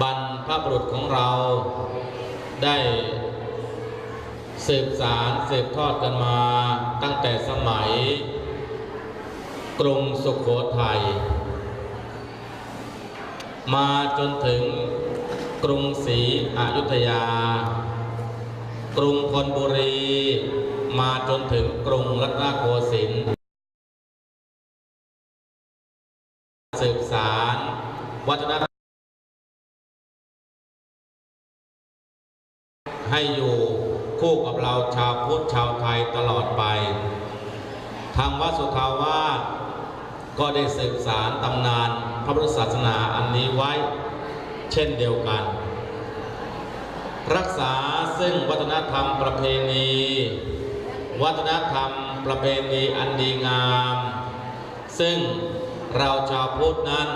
บรรพบุรุษของเราได้สืบสารสืบทอดกันมา ตั้งแต่สมัย กรุงสุขโขทัยมาจนถึงกรุงศรีอยุธยา กรุงธนบุรี มาจนถึงกรุงรัตนโกสินทร์สืบสารวัฒนธรรม ให้อยู่คู่กับเราชาวพุทธชาวไทยตลอดไป ทางวัดสุทาวาสก็ได้สืบสารตำนานพระพุทธศาสนาอันนี้ไว้ เช่นเดียวกัน รักษาซึ่งวัฒนธรรมประเพณี วัฒนธรรมประเพณีอันดีงาม ซึ่งเราชาวพุทธนั้น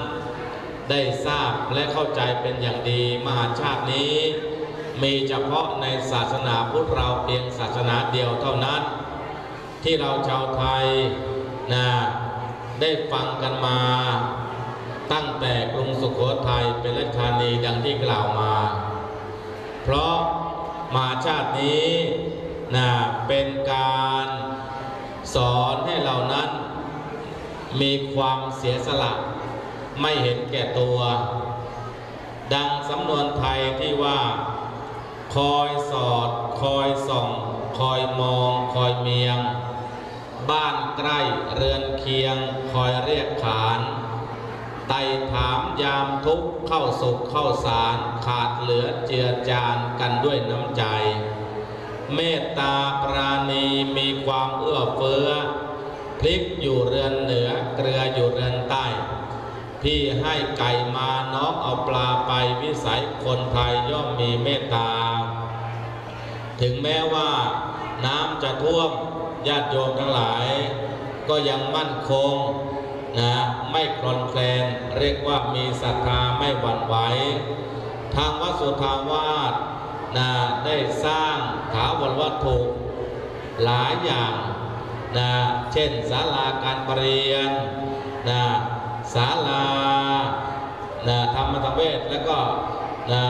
ได้ทราบและเข้าใจเป็นอย่างดีมหาชาตินี้ มีเฉพาะในศาสนาพุทธเราเพียงศาสนาเดียวเท่านั้น ที่เราชาวไทยนะได้ฟังกันมา ตั้งแต่กรุงสุโขทัยเป็นราชธานีดังที่กล่าวมา เพราะมาชาตินี้นะเป็นการสอนให้เรานั้น มีความเสียสละ ไม่เห็นแก่ตัว ดังสำนวนไทยที่ว่า คอยสอด คอยส่อง คอยมอง คอยเมียง บ้านใกล้เรือนเคียง คอยเรียกขานไต่ถามยามทุกข์เข้าสุขเข้าสารขาดเหลือเจือจานกันด้วยน้ำใจ เมตตาปราณีมีความเอื้อเฟื้อพลิกอยู่เรือนเหนือเกลืออยู่เรือนใต้ พี่ให้ไก่มาน้องเอาปลาไปวิสัยคนไทยย่อมมีเมตตา ถึงแม้ว่าน้ำจะท่วมญาติโยมทั้งหลาย ก็ยังมั่นคงนะไม่คลอนแคลนเรียกว่ามีศรัทธาไม่หวั่นไหวทางวัดสุทาวาสนะได้สร้างถาวรวัตถุหลายอย่างนะเช่นศาลาการประเรียนนะ ศาลานะธรรมธรรมเวทแล้วก็นะ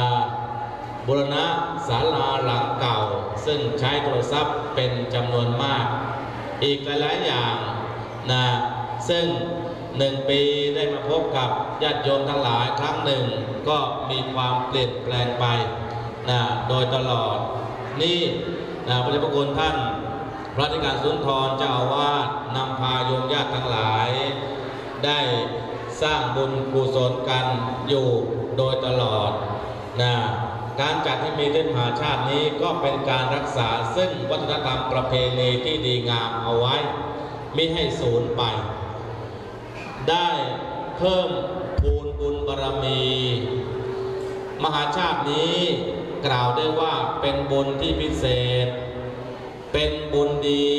บุรณะศาลาหลังเก่า ซึ่งใช้โทรศัพท์เป็นจำนวนมาก อีกหลายๆอย่างนะซึ่งหนึ่งปีได้มาพบกับญาติโยมทั้งหลายครั้งหนึ่ง ก็มีความเปลี่ยนแปลงไปนะโดยตลอด นี่นะพระเจ้าพระคุณท่าน พระธิการสุนทรเจ้าอาวาสนำพาโยมญาติทั้งหลายได้ สร้างบุญกุศลกันอยู่โดยตลอดนะการจัดให้มีเล่นมหาชาตินี้ก็เป็นการรักษาซึ่งวัฒนธรรมประเพณีที่ดีงามเอาไว้ ไม่ให้สูญไป ได้เพิ่มพูนบุญบารมี มหาชาตินี้กล่าวได้ว่าเป็นบุญที่พิเศษ เป็นบุญดี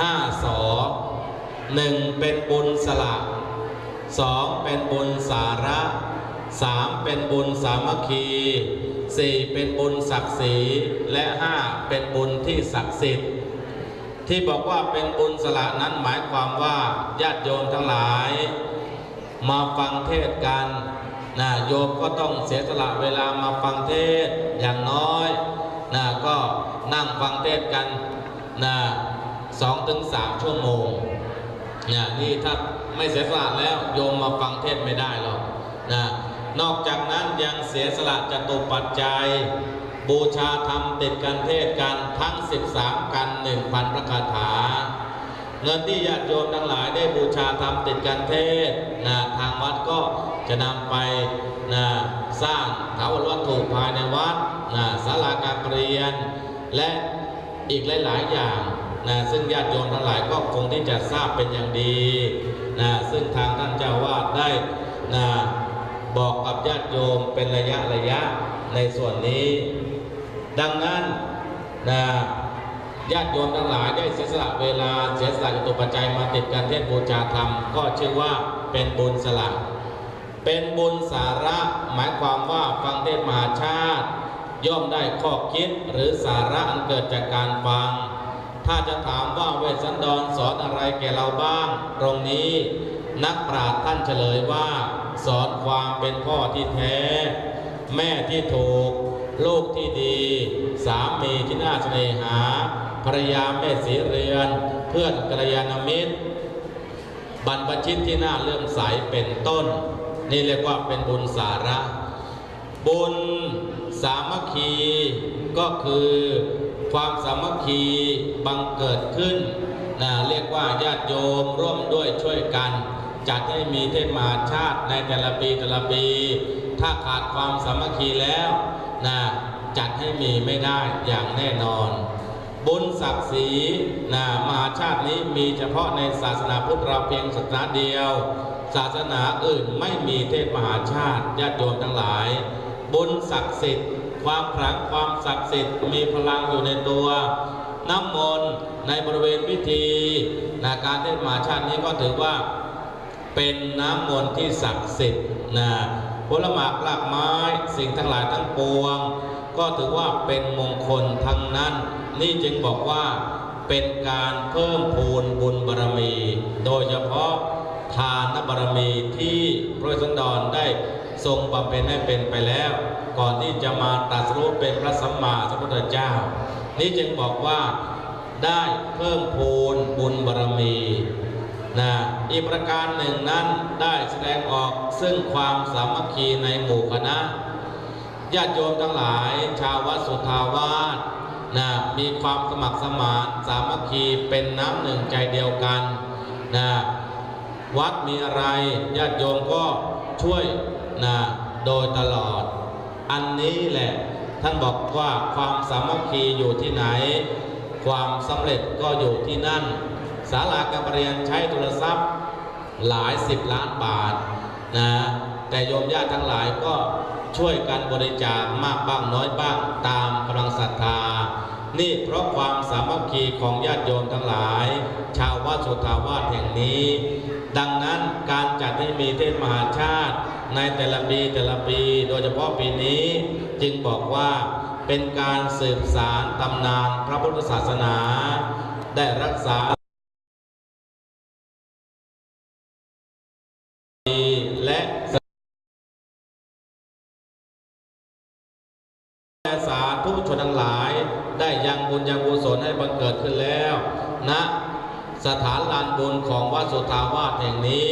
ห้าสอหนึ่งเป็นบุญสละ สองเป็นบุญสาระสามเป็นบุญสามัคคีสี่เป็นบุญศักดิ์ศรีและห้าเป็นบุญที่ศักดิ์สิทธิ์ ที่บอกว่าเป็นบุญสละนั้นหมายความว่าญาติโยมทั้งหลาย มาฟังเทศกันนะโยมก็ต้องเสียสละเวลามาฟังเทศอย่างน้อยนะก็นั่งฟังเทศกันนะสองถึงสามชั่วโมง นะนี่ถ้าไม่เสียสละแล้วโยมมาฟังเทศไม่ได้หรอกนะนอกจากนั้นยังเสียสละจตุปัจจัย บูชาธรรมติดกันเทศกันทั้ง 13 กัน1,000ประคาถา เงินที่ญาติโยมทั้งหลายได้บูชาธรรมติดกันเทศนะทางวัดก็จะนำไปนะสร้างถาวรวัตถุภายในวัดนะศาลาการเรียน และอีกหลาย ๆ อย่าง นะซึ่งญาติโยมทั้งหลายก็คงที่จะทราบเป็นอย่างดีนะซึ่งทางท่านเจ้าวาดได้นะบอกกับญาติโยมเป็นระยะระยะในส่วนนี้ ดังนั้นนะญาติโยมทั้งหลายได้เสียสละเวลาเสียสละจตุปัจจัยมาติดกันเทศบูชาธรรม ก็ชื่อว่าเป็นบุญสละ เป็นบุญสาระหมายความว่าฟังเทศมหาชาติ ย่อมได้ข้อคิดหรือสาระอันเกิดจากการฟัง ถ้าจะถามว่าเวสสันดรสอนอะไรแก่เราบ้าง ตรงนี้นักปราชญ์ท่านเฉลยว่า สอนความเป็นพ่อที่แท้ แม่ที่ถูก ลูกที่ดี สามีที่น่าเสน่หา ภรรยาแม่สีเรือน เพื่อนกัลยาณมิตร บรรพชิตที่น่าเลื่อมใสเป็นต้น นี่เรียกว่าเป็นบุญสาระ บุญสามัคคีก็คือ ความสามัคคีบังเกิดขึ้นนะเรียกว่าญาติโยมร่วมด้วยช่วยกัน จัดให้มีเทศมหาชาติในแต่ละปีแต่ละปี ถ้าขาดความสามัคคีแล้วนะจัดให้มีไม่ได้อย่างแน่นอน บุญศักดิ์ศรีนะมหาชาตินี้มีเฉพาะในศาสนาพุทธเราเพียงศาสนาเดียว ศาสนาอื่นไม่มีเทศมหาชาติญาติโยมทั้งหลาย บุญศักดิ์สิทธิ์ ความขลังความศักดิ์สิทธิ์มีพลังอยู่ในตัว น้ำมนต์ในบริเวณพิธีนะการเทศมหาชาตินี้ก็ถือว่าเป็นน้ำมนต์ที่ศักดิ์สิทธิ์นะผลหมากรากไม้สิ่งทั้งหลายทั้งปวง ก็ถือว่าเป็นมงคลทั้งนั้น นี่จึงบอกว่าเป็นการเพิ่มพูนบุญบารมี โดยเฉพาะทานบารมีที่พระสันดรได้ ทรงบำเพ็ญให้เป็นไปแล้ว ก่อนที่จะมาตรัสรู้เป็นพระสัมมาสัมพุทธเจ้า นี่จึงบอกว่าได้เพิ่มพูนบุญบารมีนะอีกประการหนึ่งนั้นได้แสดงออกซึ่งความสามัคคีในหมู่คณะญาติโยมทั้งหลาย ชาววัดสุทาวาสนะมีความสมัครสมานสามัคคีเป็นน้ำหนึ่งใจเดียวกันนะวัดมีอะไรญาติโยมก็ช่วย นะโดยตลอด อันนี้แหละท่านบอกว่าความสามัคคีอยู่ที่ไหน ความสำเร็จก็อยู่ที่นั่นศาลาการรเรียนใช้โทรศัพท์หลายสิบล้านบาทนะแต่โยมญาติทั้งหลายก็ช่วยกันบริจาคมากบ้างน้อยบ้างตามกำลังศรัทธา นี่เพราะความสามัคคีของญาติโยมทั้งหลาย ชาววัดสุทธาวาสแห่งนี้ ดังนั้นการจัดให้มีเทศมหาชาติ ในแต่ละปีแต่ละปี โดยเฉพาะปีนี้จึงบอกว่าเป็นการสืบสารตำนานพระพุทธศาสนา ได้รักษาและสาธุชนทั้งหลาย ได้ยังบุญยังกุศลให้บังเกิดขึ้นแล้วณนะสถานลานบุญของวัดสุทาวาสแห่งนี้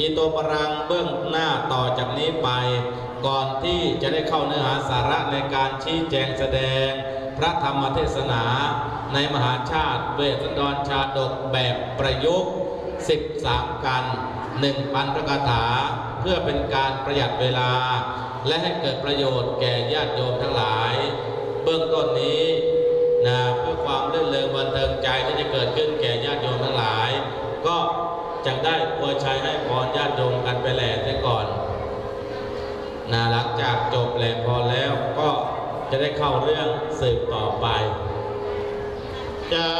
อิโตปรังเบื้องหน้าต่อจากนี้ไป ก่อนที่จะได้เข้าเนื้อหาสาระในการชี้แจงแสดง พระธรรมเทศนา ในมหาชาติเวสสันดรชาดกแบบประยุกต์ 13 กัน1พันพระคาถา เพื่อเป็นการประหยัดเวลา และให้เกิดประโยชน์แก่ญาติโยมทั้งหลาย เบื้องต้นนี้นะเพื่อความเลื่อนเลงบันเทิงใจที่จะเกิดขึ้นแก่ จะได้อวยชัยให้พรญาติโยมกันไปแหล่เสียก่อนนะหลังจากจบแหล่พรแล้วก็จะได้เข้าเรื่องสืบต่อไปจา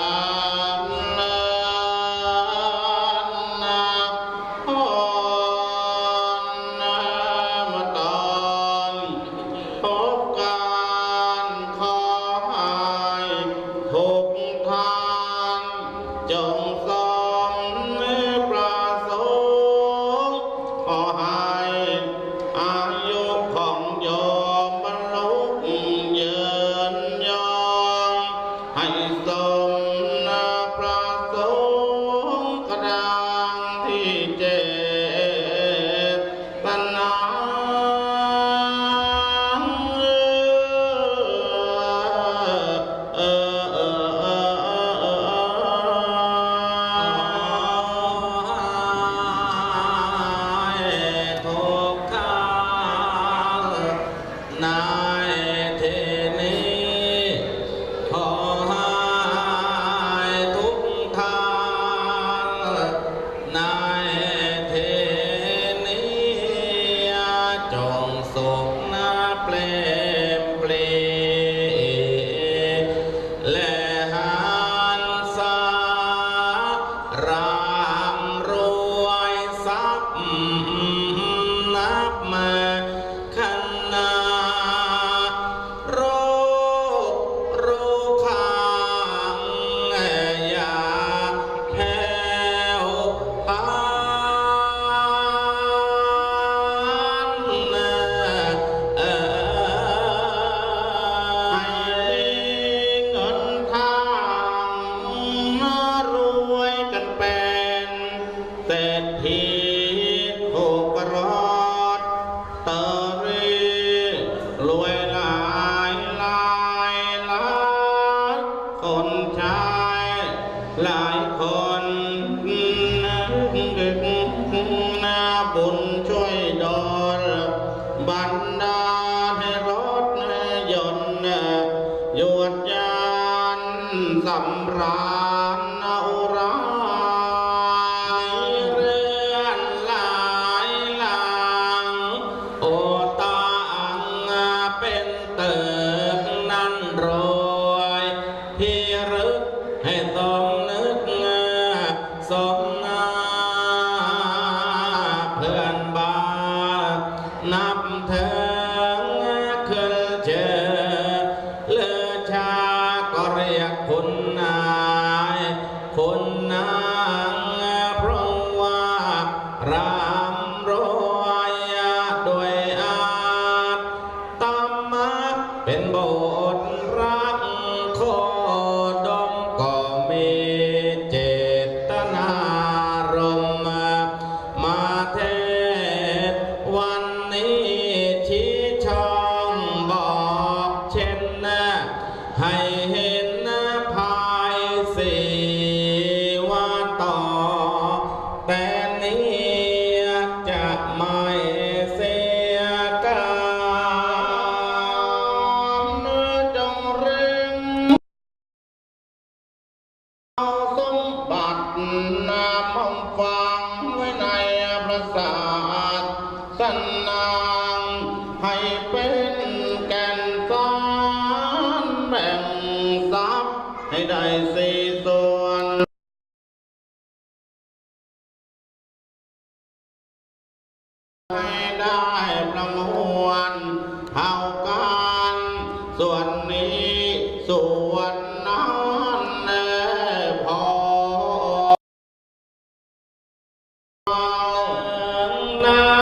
พย์ให้